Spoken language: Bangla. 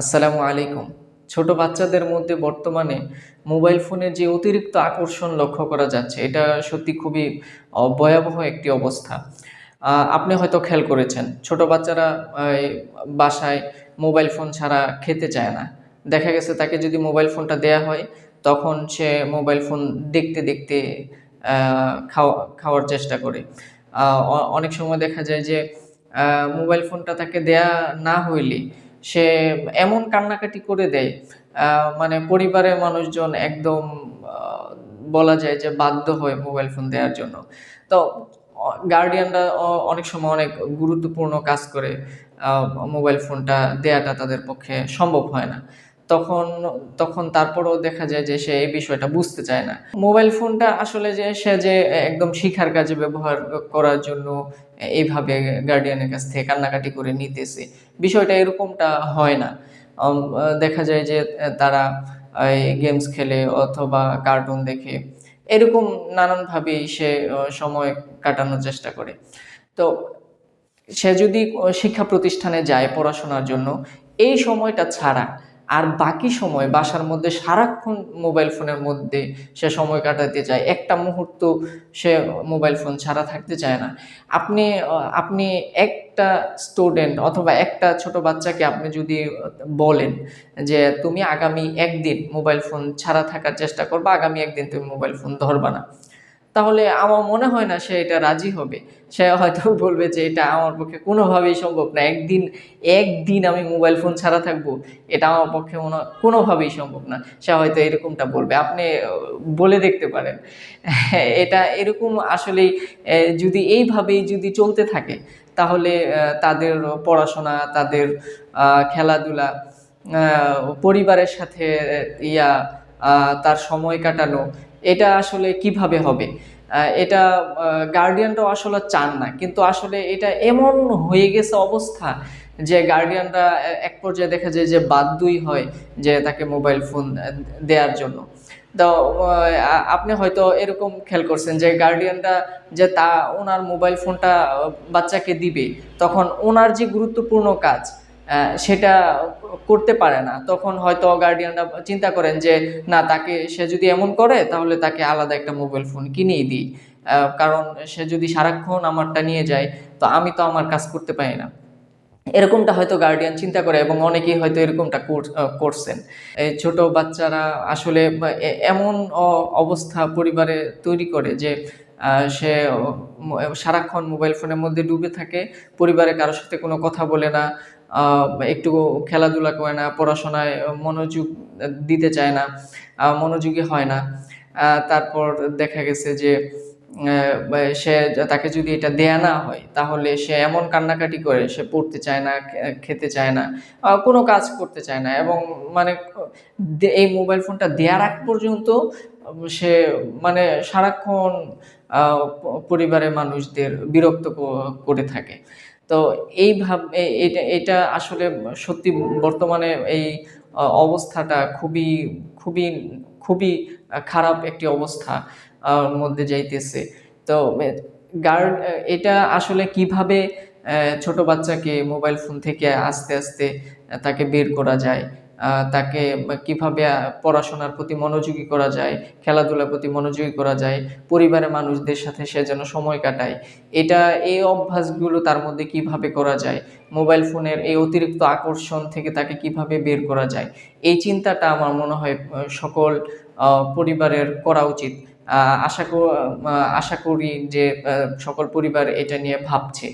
আসসালামু আলাইকুম। ছোট বাচ্চাদের মধ্যে বর্তমানে মোবাইল ফোনের যে অতিরিক্ত আকর্ষণ লক্ষ্য করা যাচ্ছে, এটা সত্যি খুবই ভয়াবহ একটি অবস্থা। আপনি হয়তো খেয়াল করেছেন, ছোট বাচ্চারা বাসায় মোবাইল ফোন ছাড়া খেতে চায় না। দেখা গেছে তাকে যদি মোবাইল ফোনটা দেয়া হয়, তখন সে মোবাইল ফোন দেখতে দেখতে খাওয়া, খাওয়ার চেষ্টা করে। অনেক সময় দেখা যায় যে মোবাইল ফোনটা তাকে দেয়া না হইলে সে এমন কান্নাকাটি করে দেয় মানে পরিবারের মানুষজন একদম বলা যায় যে বাধ্য হয় মোবাইল ফোন দেওয়ার জন্য। তো গার্ডিয়ানরা অনেক সময় অনেক গুরুত্বপূর্ণ কাজ করে মোবাইল ফোনটা দেয়াটা তাদের পক্ষে সম্ভব হয় না। তখন তখন তারপরেও দেখা যায় যে সে এই বিষয়টা বুঝতে চায় না। মোবাইল ফোনটা আসলে যে সে যে একদম শিখার কাজে ব্যবহার করার জন্য এইভাবে গার্ডিয়ানের কাছ থেকে কান্নাকাটি করে নিতেছে। বিষয়টা এরকমটা হয় না। দেখা যায় যে, তারা গেমস খেলে অথবা কার্টুন দেখে, এরকম নানানভাবেই সে সময় কাটানোর চেষ্টা করে। তো সে যদি শিক্ষা প্রতিষ্ঠানে যায় পড়াশোনার জন্য, এই সময়টা ছাড়া আর বাকি সময় বাসার মধ্যে সারাক্ষণ মোবাইল ফোনের মধ্যে সে সময় কাটাতে চায়। একটা মুহূর্ত সে মোবাইল ফোন ছাড়া থাকতে চায় না। আপনি আপনি একটা স্টুডেন্ট অথবা একটা ছোট বাচ্চাকে আপনি যদি বলেন যে তুমি আগামী একদিন মোবাইল ফোন ছাড়া থাকার চেষ্টা করবা, আগামী একদিন তুমি মোবাইল ফোন ধরবা না। তাহলে আমার মনে হয় না সে এটা রাজি হবে। সে হয়তো বলবে যে এটা আমার পক্ষে কোনোভাবেই সম্ভব না। একদিন একদিন আমি মোবাইল ফোন ছাড়া থাকব, এটা আমার পক্ষে মনে কোনোভাবেই সম্ভব না। সে হয়তো এরকমটা বলবে। আপনি বলে দেখতে পারেন। এটা এরকম আসলেই যদি এইভাবেই যদি চলতে থাকে, তাহলে তাদের পড়াশোনা, তাদের খেলাধুলা পরিবারের সাথে ইয়া তার সময় কাটানো এটা আসলে কীভাবে হবে? এটা গার্ডিয়ানরাও আসলে চান না। কিন্তু আসলে এটা এমন হয়ে গেছে অবস্থা যে গার্ডিয়ানরা এক পর্যায়ে দেখা যায় যে বাধ্যই হয় যে তাকে মোবাইল ফোন দেওয়ার জন্য। তো আপনি হয়তো এরকম খেয়াল করছেন যে গার্ডিয়ানরা যে তা, ওনার মোবাইল ফোনটা বাচ্চাকে দিবে, তখন ওনার যে গুরুত্বপূর্ণ কাজ সেটা করতে পারে না। তখন হয়তো গার্ডিয়ানরা চিন্তা করেন যে, না, তাকে সে যদি এমন করে, তাহলে তাকে আলাদা একটা মোবাইল ফোন কিনেই দিই। কারণ সে যদি সারাক্ষণ আমারটা নিয়ে যায়, তো আমি তো আমার কাজ করতে পারি না। এরকমটা হয়তো গার্ডিয়ান চিন্তা করে এবং অনেকেই হয়তো এরকমটা কর- করছেন। এই ছোট বাচ্চারা আসলে এমন অবস্থা পরিবারে তৈরি করে যে সে সারাক্ষণ মোবাইল ফোনের মধ্যে ডুবে থাকে, পরিবারে কারোর সাথে কোনো কথা বলে না একটু খেলাধুলা করে না, পড়াশোনায় মনোযোগ দিতে চায় না মনোযোগী হয় না। তারপর দেখা গেছে যে সে তাকে যদি এটা দেয়া না হয়, তাহলে সে এমন কান্নাকাটি করে, সে পড়তে চায় না খেতে চায় না কোনো কাজ করতে চায় না এবং মানে এই মোবাইল ফোনটা দেওয়ার আগ পর্যন্ত সে মানে সারাক্ষণ পরিবারের মানুষদের বিরক্ত করে থাকে। তো এইভাবে ভাব এটা এটা আসলে সত্যি বর্তমানে এই অবস্থাটা খুবই খুবই খুবই খারাপ একটি অবস্থা মধ্যে যাইতেছে। তো গার্ড এটা আসলে কীভাবে ছোট বাচ্চাকে মোবাইল ফোন থেকে আস্তে আস্তে তাকে বের করা যায়? তাকে কীভাবে পড়াশোনার প্রতি মনোযোগী করা যায়, খেলাধুলার প্রতি মনোযোগী করা যায়, পরিবারের মানুষদের সাথে সে যেন সময় কাটায়, এটা এই অভ্যাসগুলো তার মধ্যে কীভাবে করা যায়, মোবাইল ফোনের এই অতিরিক্ত আকর্ষণ থেকে তাকে কীভাবে বের করা যায়, এই চিন্তাটা আমার মনে হয় সকল পরিবারের করা উচিত। আশা আশা করি যে সকল পরিবার এটা নিয়ে ভাবছে।